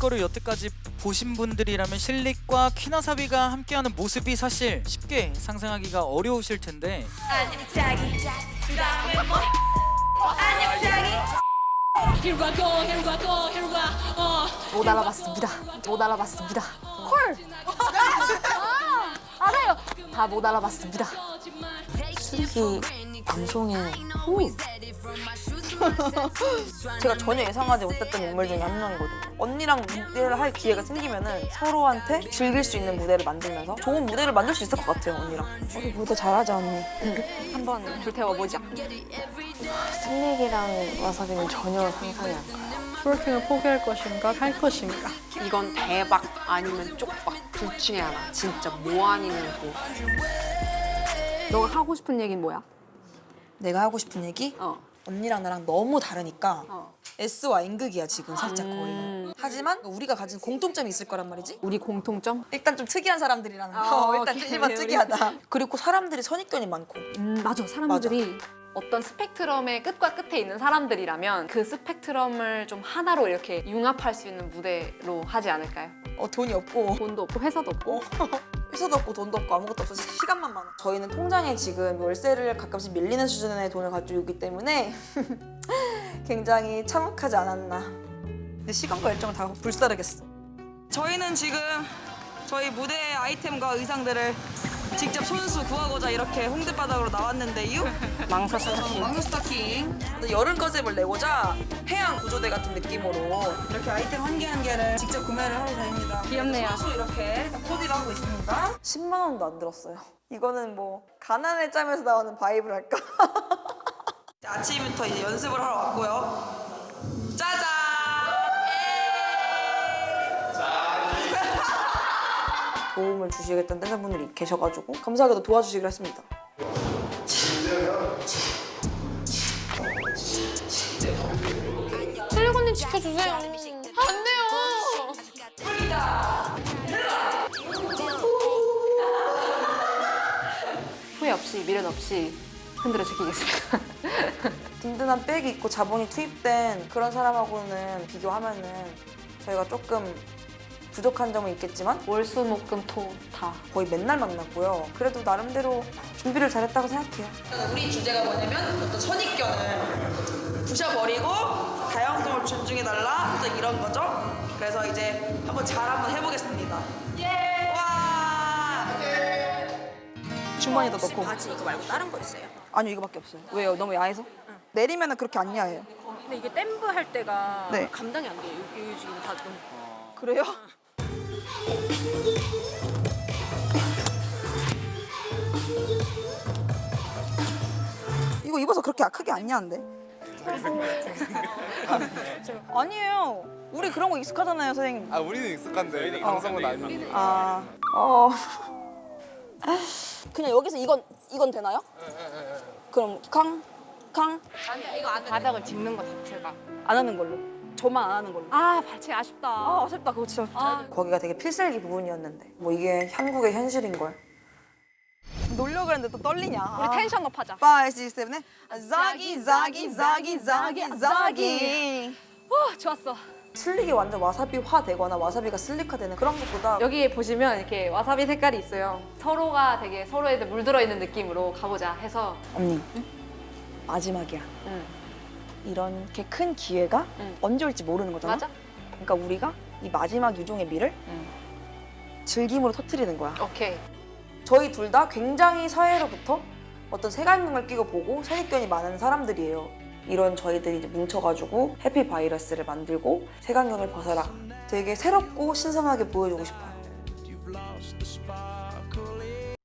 거를 여태까지 보신 분들이라면 실릭과 키나사비가 함께하는 모습이 사실 쉽게 상상하기가 어려우실 텐데 Here I go, here I go, here I uh. 못 알아봤습니다. 못 알아봤습니다. 헐. 아, 알아요. 다 못 알아봤습니다. 슬기 방송에 제가 전혀 예상하지 못했던 인물 중에 한 명이거든요. 언니랑 무대를 할 기회가 생기면은 서로한테 즐길 수 있는 무대를 만들면서 좋은 무대를 만들 수 있을 것 같아요, 언니랑. 우리 무대 잘하자, 언니. 한번 불태워보자. 슬릭이랑 와사비는 전혀 상상이 안 가요. 프로팅을 포기할 것인가 할 것인가 이건 대박 아니면 쪽박 둘 중에 하나 진짜 뭐 아니면 뭐 너가 하고 싶은 얘기는 뭐야? 내가 하고 싶은 얘기? 어. 언니랑 나랑 너무 다르니까 어. S와 N극이야, 지금 살짝 거의. 하지만 우리가 가진 공통점이 있을 거란 말이지? 우리 공통점? 일단 좀 특이한 사람들이라는 거. 어, 일단 오케이. 특이하다. 그리고 사람들이 선입견이 많고. 음, 맞아. 사람들이 어떤 스펙트럼의 끝과 끝에 있는 사람들이라면 그 스펙트럼을 좀 하나로 이렇게 융합할 수 있는 무대로 하지 않을까요? 어, 돈이 없고. 돈도 없고 회사도 없고 회사도 없고 돈도 없고 아무것도 없어서 시간만 많아. 저희는 통장에 지금 월세를 가끔씩 밀리는 수준의 돈을 가지고 있기 때문에 굉장히 참혹하지 않았나. 근데 시간과 열정을 다 불사르겠어. 저희는 지금 저희 무대 아이템과 의상들을 직접 손수 구하고자 이렇게 홍대 바닥으로 나왔는데요. 망사 스타킹 왕수 스타킹. 여름 컨셉을 내고자 해양 구조대 같은 느낌으로 이렇게 아이템 한 개 한 개를 직접 구매를 하고 다닙니다. 귀엽네요. 손수 이렇게 코디를 하고 있습니다. 10만 원도 안 들었어요. 이거는 뭐 가난의 짬에서 나오는 바이브랄까? 아침부터 이제 연습을 하러 왔고요. 짜잔! 도움을 주시겠다는 댄서분들이 계셔가지고 감사하게도 도와주시기로 했습니다. 언니 지켜주세요. 안 돼요. 후회 없이 미련 없이 흔들어 지키겠습니다. 든든한 백이 있고 자본이 투입된 그런 사람하고는 비교하면은 저희가 조금 부족한 점은 있겠지만 월수목금토 다 거의 맨날 만났고요. 그래도 나름대로 준비를 잘했다고 생각해요. 우리 주제가 뭐냐면 어떤 선입견을 부셔버리고 다양성을 존중해달라 또 이런 거죠. 그래서 이제 한번 잘 한번 해보겠습니다. 예! 와! 주머니도 넣고. 바지 이거 말고 다른 거 있어요? 아니요 이거밖에 없어요. 왜요? 너무 야해서? 내리면 은 그렇게 안 야해요. 근데 이게 댐브 할 때가 네. 감당이 안 돼요. 여기 지금 다 좀. 그래요? 이거 입어서 그렇게 크게 안 야한데? 아니에요. 우리 그런 거 익숙하잖아요, 선생님. 아 우리는 익숙한데 방송은 아닌데 아, 어. 그냥 여기서 이건 이건 되나요? 그럼 캉, 캉. 바닥을 짚는 것 자체가 안 하는 걸로. 저만 안 하는 걸로. 아 발치 아쉽다. 아, 아쉽다. 그거 진짜. 거기가 되게 필살기 부분이었는데. 뭐 이게 한국의 현실인 걸. 놀려고 했는데 또 떨리냐. 우리 텐션 업 하자. 5, 6, 7, 8. 자기, 자기, 자기, 자기, 자기. 어, 좋았어. 슬릭이 완전 와사비화 되거나 와사비가 슬릭화 되는 그런 것보다 여기에 보시면 이렇게 와사비 색깔이 있어요 서로가 되게 서로에 물들어 있는 느낌으로 가보자 해서 언니 마지막이야. 응. 이렇게 큰 기회가 응. 언제 올지 모르는 거잖아. 맞아? 그러니까 우리가 이 마지막 유종의 미를 응. 즐김으로 터트리는 거야. 오케이 저희 둘 다 굉장히 사회로부터 어떤 색안경을 끼고 보고 선입견이 많은 사람들이에요. 이런 저희들이 이제 뭉쳐가지고 해피 바이러스를 만들고 색안경을 벗어라. 되게 새롭고 신선하게 보여주고 싶어요.